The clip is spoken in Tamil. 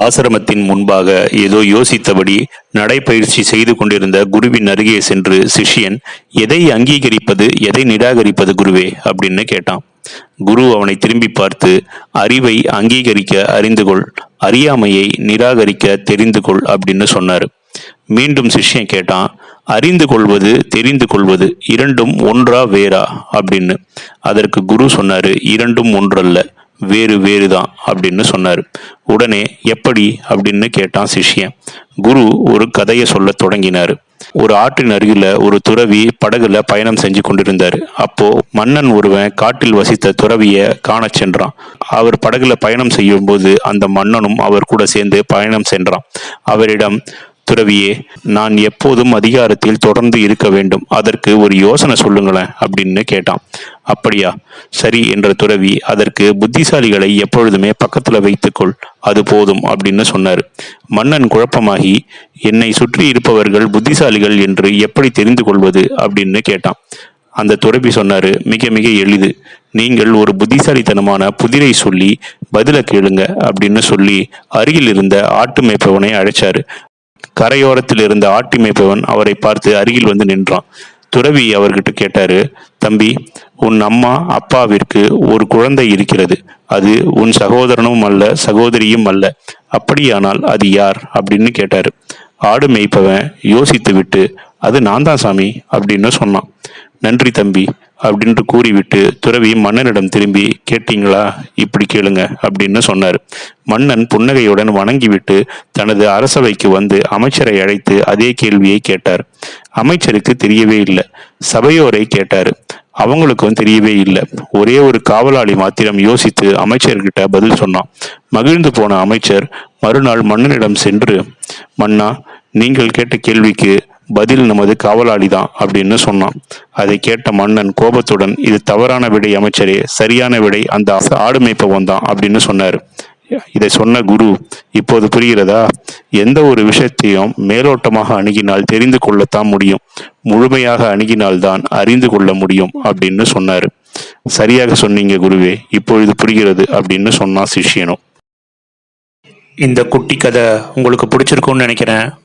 ஆசிரமத்தின் முன்பாக ஏதோ யோசித்தபடி நடைப்பயிற்சி செய்து கொண்டிருந்த குருவின் அருகே சென்று சிஷ்யன் எதை அங்கீகரிப்பது எதை நிராகரிப்பது குருவே? அப்படின்னு கேட்டான். குரு அவனை திரும்பி பார்த்து அறிவை அங்கீகரிக்க அறிந்து கொள் அறியாமையை நிராகரிக்க தெரிந்து கொள் அப்படின்னு சொன்னார். மீண்டும் சிஷ்யன் கேட்டான் அறிந்து கொள்வது தெரிந்து கொள்வது இரண்டும் ஒன்றா வேறா? அப்படின்னு. அதற்கு குரு சொன்னாரு இரண்டும் ஒன்றல்ல. வேறு வேறு தான் அப்படின்னு சொன்னார். உடனே எப்படி அப்படின்னு கேட்டான் சிஷ்யன். குரு ஒரு கதையை சொல்ல தொடங்கினார். ஒரு ஆற்றின் அருகில ஒரு துறவி படகுல பயணம் செஞ்சு கொண்டிருந்தார். அப்போ மன்னன் ஒருவன் காட்டில் வசித்த துறவிய காண சென்றான். அவர் படகுல பயணம் செய்யும் போது அந்த மன்னனும் அவர் கூட சேர்ந்து பயணம் சென்றான். அவரிடம் துறவியே நான் எப்போதும் அதிகாரத்தில் தொடர்ந்து இருக்க வேண்டும். அதற்கு ஒரு யோசனை சொல்லுங்களேன் அப்படின்னு கேட்டான். அப்படியா? சரி என்ற துறவி அதற்கு புத்திசாலிகளை எப்பொழுதுமே பக்கத்துல வைத்துக்கொள் அது போதும் அப்படின்னு சொன்னார். மன்னன் குழப்பமாகி என்னை சுற்றி இருப்பவர்கள் புத்திசாலிகள் என்று எப்படி தெரிந்து கொள்வது? அப்படின்னு கேட்டான். அந்த துறவி சொன்னாரு மிக மிக எளிது. நீங்கள் ஒரு புத்திசாலித்தனமான புதிரை சொல்லி பதில கேளுங்க அப்படின்னு சொல்லி அருகில் இருந்த ஆட்டு மேய்ப்பவனை அழைச்சாரு. கரையோரத்தில் இருந்த ஆட்டி மேய்ப்பவன் அவரை பார்த்து அருகில் வந்து நின்றான். துறவி அவர்கிட்ட கேட்டாரு தம்பி உன் அம்மா அப்பாவிற்கு ஒரு குழந்தை இருக்கிறது. அது உன் சகோதரனும் அல்ல சகோதரியும் அல்ல. அப்படியானால் அது யார்? அப்படின்னு கேட்டாரு. ஆடு மேய்ப்பவன். யோசித்து விட்டு அது நான் தான் சாமி அப்படின்னு சொன்னான். நன்றி தம்பி அப்படின்ட்டு கூறிவிட்டு துறவி மன்னனிடம் திரும்பி கேட்டீங்களா? இப்படி கேளுங்க அப்படின்னு சொன்னார். மன்னன் புன்னகையுடன் வணங்கிவிட்டு தனது அரசவைக்கு வந்து அமைச்சரை அழைத்து அதே கேள்வியை கேட்டார். அமைச்சருக்கு தெரியவே இல்லை. சபையோரை கேட்டார். அவங்களுக்கும் தெரியவே இல்லை. ஒரே ஒரு காவலாளி மாத்திரம் யோசித்து அமைச்சர்கிட்ட பதில் சொன்னான். மகிழ்ந்து போன அமைச்சர் மறுநாள் மன்னனிடம் சென்று மன்னா நீங்கள் கேட்ட கேள்விக்கு பதில் நமது காவலாளி தான் அப்படின்னு சொன்னான். அதை கேட்ட மன்னன் கோபத்துடன் இது தவறான விடை அமைச்சரே சரியான விடை அந்த ஆடு மேய்ப்பவன் தான் அப்படின்னு சொன்னார். இதை சொன்ன குரு இப்போது புரிகிறதா? எந்த ஒரு விஷயத்தையும் மேலோட்டமாக அணுகினால் தெரிந்து கொள்ளத்தான் முடியும். முழுமையாக அணுகினால்தான் அறிந்து கொள்ள முடியும் அப்படின்னு சொன்னார். சரியாக சொன்னீங்க குருவே இப்பொழுது புரிகிறது அப்படின்னு சொன்னான் சிஷ்யனும். இந்த குட்டி கதை உங்களுக்கு பிடிச்சிருக்கும்னு நினைக்கிறேன்.